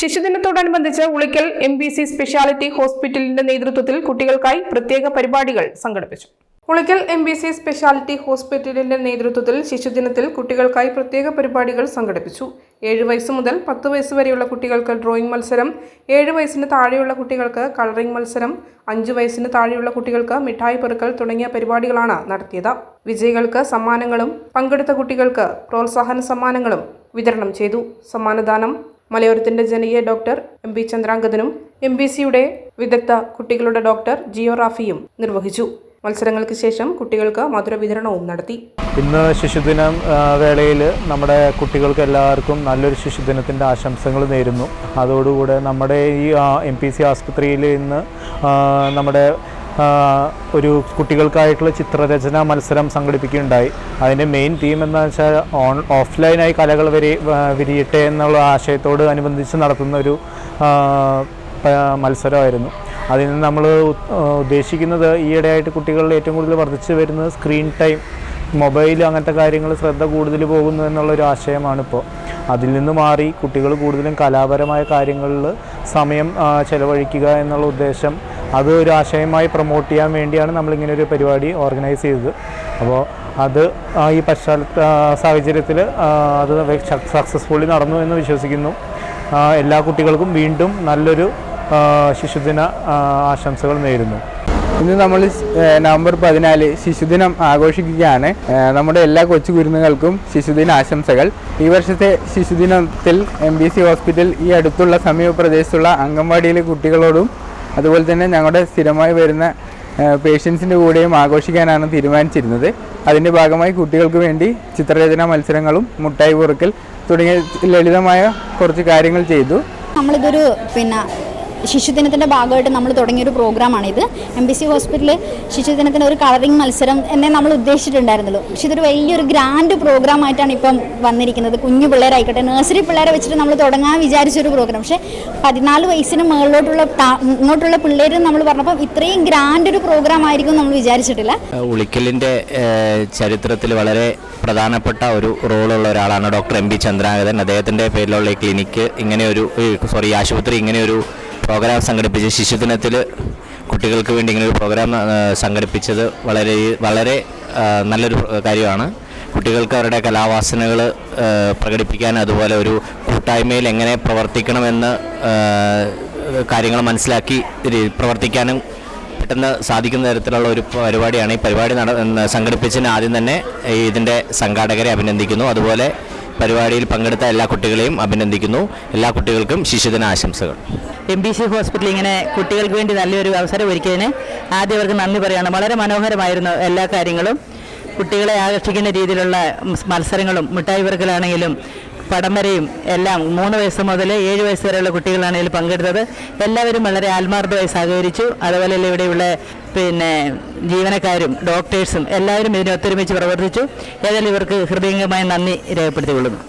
ശിശുദിനത്തോടനുബന്ധിച്ച് Ulikkal M B C speciality ഹോസ്പിറ്റലിന്റെ നേതൃത്വത്തിൽ കുട്ടികൾക്കായി പ്രത്യേക പരിപാടികൾ സംഘടിപ്പിച്ചു. Ulikkal M B C speciality ഹോസ്പിറ്റലിന്റെ നേതൃത്വത്തിൽ ശിശുദിനത്തിൽ കുട്ടികൾക്കായി പ്രത്യേക പരിപാടികൾ സംഘടിപ്പിച്ചു. ഏഴ് വയസ്സ് മുതൽ പത്ത് വയസ്സ് വരെയുള്ള കുട്ടികൾക്ക് ഡ്രോയിങ് മത്സരം ഏഴ് വയസ്സിന് താഴെയുള്ള കുട്ടികൾക്ക് കളറിംഗ് മത്സരം അഞ്ച് വയസ്സിന് താഴെയുള്ള കുട്ടികൾക്ക് മിഠായി പെറുക്കൽ തുടങ്ങിയ പരിപാടികളാണ് നടത്തിയത്. വിജയികൾക്ക് സമ്മാനങ്ങളും പങ്കെടുത്ത കുട്ടികൾക്ക് പ്രോത്സാഹന സമ്മാനങ്ങളും വിതരണം ചെയ്തു. സമ്മാനദാനം മലയോരത്തിന്റെ ജനകീയ ഡോക്ടർ എം പി ചന്ദ്രാംഗതനും എം ബി സിയുടെ വിദഗ്ധ കുട്ടികളുടെ ഡോക്ടർ ജിയോ റാഫിയും നിർവഹിച്ചു. മത്സരങ്ങൾക്ക് ശേഷം കുട്ടികൾക്ക് മധുര വിതരണവും നടത്തി. ഇന്ന് ശിശുദിനം വേളയിൽ നമ്മുടെ കുട്ടികൾക്ക് എല്ലാവർക്കും നല്ലൊരു ശിശുദിനത്തിന്റെ ആശംസകൾ നേരുന്നു. അതോടുകൂടെ നമ്മുടെ ഈ എം പി സി ആസ്പത്രിയിൽ ഇന്ന് നമ്മുടെ ഒരു കുട്ടികൾക്കായിട്ടുള്ള ചിത്രരചന മത്സരം സംഘടിപ്പിക്കുകയുണ്ടായി. അതിന്റെ മെയിൻ തീം എന്താ വെച്ചാൽ ഓൺ ഓഫ്ലൈനായി കലകൾ വരെ വിരിയട്ടെ എന്നുള്ള ആശയത്തോട് അനുബന്ധിച്ച് നടത്തുന്ന ഒരു മത്സരമായിരുന്നു. അതിൽ നിന്ന് നമ്മൾ ഉദ്ദേശിക്കുന്നത് ഈയിടെയായിട്ട് കുട്ടികളിൽ ഏറ്റവും കൂടുതൽ വർദ്ധിച്ചു വരുന്നത് സ്ക്രീൻ ടൈം മൊബൈൽ അങ്ങനത്തെ കാര്യങ്ങൾ ശ്രദ്ധ കൂടുതൽ പോകുന്നു എന്നുള്ളൊരു ആശയമാണിപ്പോൾ അതിൽ നിന്ന് മാറി കുട്ടികൾ കൂടുതലും കലാപരമായ കാര്യങ്ങളിൽ സമയം ചെലവഴിക്കുക എന്നുള്ള ഉദ്ദേശം അത് ഒരു ആശയമായി പ്രൊമോട്ട് ചെയ്യാൻ വേണ്ടിയാണ് നമ്മളിങ്ങനെ ഒരു പരിപാടി ഓർഗനൈസ് ചെയ്തത്. അപ്പോൾ അത് ഈ പശ്ചാത്തല സാഹചര്യത്തിൽ അത് സക്സസ്ഫുള്ളി നടന്നു എന്ന് വിശ്വസിക്കുന്നു. എല്ലാ കുട്ടികൾക്കും വീണ്ടും നല്ലൊരു ശിശുദിന ആശംസകൾ നേരുന്നു. ഇന്ന് നമ്മൾ നവംബർ പതിനാല് ശിശുദിനം ആഘോഷിക്കുകയാണ്. നമ്മുടെ എല്ലാ കൊച്ചു കുരുന്നുകൾക്കും ശിശുദിന ആശംസകൾ. ഈ വർഷത്തെ ശിശുദിനത്തിൽ എം ബി സി ഹോസ്പിറ്റൽ ഈ അടുത്തുള്ള സമീപ പ്രദേശത്തുള്ള അംഗൻവാടിയിലെ കുട്ടികളോടും അതുപോലെ തന്നെ ഞങ്ങളുടെ സ്ഥിരമായി വരുന്ന പേഷ്യൻസിന്റെ കൂടെയും ആഘോഷിക്കാനാണ് തീരുമാനിച്ചിരുന്നത്. അതിന്റെ ഭാഗമായി കുട്ടികൾക്ക് വേണ്ടി ചിത്രരചനാ മത്സരങ്ങളും മുട്ടായി പൊറുക്കൽ തുടങ്ങിയ ലളിതമായ കുറച്ച് കാര്യങ്ങൾ ചെയ്തു. നമ്മളിതൊരു പിന്നെ ശിശുദിനത്തിന്റെ ഭാഗമായിട്ട് നമ്മൾ തുടങ്ങിയൊരു പ്രോഗ്രാമാണിത്. എം ബി സി ഹോസ്പിറ്റലിൽ ശിശുദിനത്തിന്റെ ഒരു കളറിംഗ് മത്സരം എന്നേ നമ്മൾ ഉദ്ദേശിച്ചിട്ടുണ്ടായിരുന്നുള്ളൂ. പക്ഷെ ഇതൊരു വലിയൊരു ഗ്രാൻഡ് പ്രോഗ്രാമായിട്ടാണ് ഇപ്പം വന്നിരിക്കുന്നത്. കുഞ്ഞു പിള്ളേരായിക്കോട്ടെ നഴ്സറി പിള്ളേരെ വെച്ചിട്ട് നമ്മൾ തുടങ്ങാൻ വിചാരിച്ചൊരു പ്രോഗ്രാം. പക്ഷേ പതിനാല് വയസ്സിന് മുകളിലോട്ടുള്ള ഇങ്ങോട്ടുള്ള പിള്ളേർ നമ്മൾ പറഞ്ഞപ്പോൾ ഇത്രയും ഗ്രാൻഡ് ഒരു പ്രോഗ്രാം ആയിരിക്കും നമ്മൾ വിചാരിച്ചിട്ടില്ല. ഉളിക്കലിന്റെ ചരിത്രത്തിൽ വളരെ പ്രധാനപ്പെട്ട ഒരു റോളുള്ള ഒരാളാണ് ഡോക്ടർ എം പി ചന്ദ്രാംഗതൻ. അദ്ദേഹത്തിന്റെ പേരിലുള്ള ഈ ക്ലിനിക്ക് ഇങ്ങനെയൊരു സോറി ആശുപത്രി ഇങ്ങനെയൊരു പ്രോഗ്രാം സംഘടിപ്പിച്ച് ശിശുദിനത്തിൽ കുട്ടികൾക്ക് വേണ്ടി ഇങ്ങനെ ഒരു പ്രോഗ്രാം സംഘടിപ്പിച്ചത് വളരെ വളരെ നല്ലൊരു കാര്യമാണ്. കുട്ടികൾക്ക് അവരുടെ കലാവാസനകൾ പ്രകടിപ്പിക്കാൻ അതുപോലെ ഒരു കൂട്ടായ്മയിൽ എങ്ങനെ പ്രവർത്തിക്കണമെന്ന് കാര്യങ്ങൾ മനസ്സിലാക്കി പ്രവർത്തിക്കാനും പെട്ടെന്ന് സാധിക്കുന്ന തരത്തിലുള്ള ഒരു പരിപാടിയാണ് ഈ പരിപാടി നട സംഘടിപ്പിച്ചതിന് ആദ്യം തന്നെ ഇതിന്റെ സംഘാടകരെ അഭിനന്ദിക്കുന്നു. അതുപോലെ പരിപാടിയിൽ പങ്കെടുത്ത എല്ലാ കുട്ടികളെയും അഭിനന്ദിക്കുന്നു. എല്ലാ കുട്ടികൾക്കും ശിശുദിന ആശംസകൾ. എം ബി സി ഹോസ്പിറ്റൽ ഇങ്ങനെ കുട്ടികൾക്ക് വേണ്ടി നല്ലൊരു അവസരം ഒരുക്കിയതിന് ആദ്യം അവർക്ക് നന്ദി പറയണം വളരെ മനോഹരമായിരുന്നു എല്ലാ കാര്യങ്ങളും. കുട്ടികളെ ആകർഷിക്കുന്ന രീതിയിലുള്ള മത്സരങ്ങളും മിഠായി പെറുക്കലാണെങ്കിലും പടം എല്ലാം മൂന്ന് വയസ്സ് മുതൽ ഏഴ് വയസ്സ് വരെയുള്ള കുട്ടികളാണ് ഇതിൽ പങ്കെടുത്തത്. എല്ലാവരും വളരെ ആത്മാർത്ഥമായി സഹകരിച്ചു. അതുപോലെ ഇവിടെയുള്ള പിന്നെ ജീവനക്കാരും ഡോക്ടേഴ്സും എല്ലാവരും ഇതിനെ ഒത്തൊരുമിച്ച് പ്രവർത്തിച്ചു. ഏതായാലും ഇവർക്ക് ഹൃദയംഗമായ നന്ദി രേഖപ്പെടുത്തിക്കൊള്ളുന്നു.